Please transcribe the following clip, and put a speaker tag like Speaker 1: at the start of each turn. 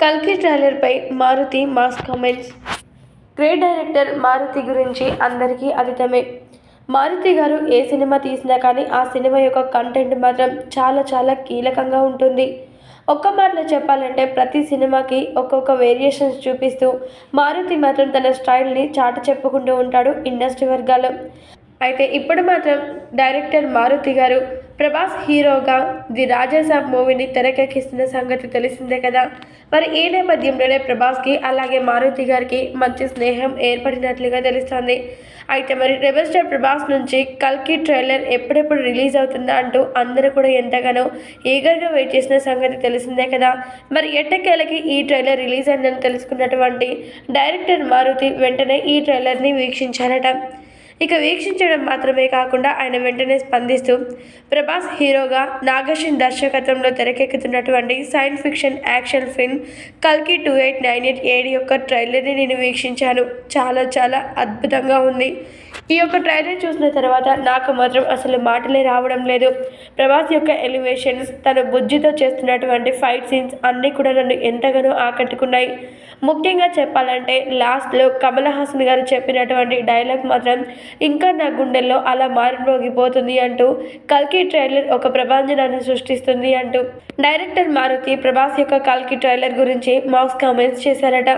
Speaker 1: కల్కి ట్రైలర్పై Maruthi mass comments. Great director Maruthi గురించి అందరికీ అతీతమే మారుతి గారు ఏ సినిమా తీసినా కానీ ఆ సినిమా యొక్క కంటెంట్ మాత్రం చాలా చాలా కీలకంగా ఉంటుంది. ఒక్క మాటలో చెప్పాలంటే ప్రతి సినిమాకి ఒక్కొక్క వేరియేషన్స్ చూపిస్తూ మారుతి మాత్రం తన స్టైల్ని చాట చెప్పుకుంటూ ఉంటాడు ఇండస్ట్రీ వర్గాల్లో. అయితే ఇప్పుడు మాత్రం డైరెక్టర్ మారుతి గారు ప్రభాస్ హీరోగా ది రాజాసాబ్ మూవీని తెరకెక్కిస్తున్న సంగతి తెలిసిందే కదా. మరి ఈ నేపథ్యంలోనే ప్రభాస్కి అలాగే మారుతి గారికి మంచి స్నేహం ఏర్పడినట్లుగా తెలుస్తోంది. అయితే మరి రెబల్ స్టార్ ప్రభాస్ నుంచి కల్కి ట్రైలర్ ఎప్పుడెప్పుడు రిలీజ్ అవుతుందా అంటూ అందరూ కూడా ఎంతగానో ఈగర్గా వెయిట్ చేసిన సంగతి తెలిసిందే కదా. మరి ఎట్టకేలకి ఈ ట్రైలర్ రిలీజ్ అయిందని తెలుసుకున్నటువంటి డైరెక్టర్ మారుతి వెంటనే ఈ ట్రైలర్ని వీక్షించారట. ఇక వీక్షించడం మాత్రమే కాకుండా ఆయన వెంటనే స్పందిస్తూ ప్రభాస్ హీరోగా నాగర్షిన్ దర్శకత్వంలో తెరకెక్కుతున్నటువంటి సైన్స్ ఫిక్షన్ యాక్షన్ ఫిల్మ్ కల్కి two eight nine eight AD యొక్క ట్రైలర్ని నేను వీక్షించాను. చాలా చాలా అద్భుతంగా ఉంది. ఈ యొక్క ట్రైలర్ చూసిన తర్వాత నాకు మాత్రం అసలు మాటలే రావడం లేదు. ప్రభాస్ యొక్క ఎలివేషన్స్ తన బుజ్జితో చేస్తున్నటువంటి ఫైట్ సీన్స్ అన్నీ కూడా నన్ను ఎంతగానో ఆకట్టుకున్నాయి. ముఖ్యంగా చెప్పాలంటే లాస్ట్లో కమల్ హాసన్ గారు చెప్పినటువంటి డైలాగ్ మాత్రం ఇంకా నా గుండెల్లో అలా మారిపోగిపోతుంది అంటూ కల్కి ట్రైలర్ ఒక ప్రభంజనాన్ని సృష్టిస్తుంది అంటూ. డైరెక్టర్ మారుతి ప్రభాస్ యొక్క కల్కి ట్రైలర్ గురించి మాక్స్ కామెంట్స్ చేశారట.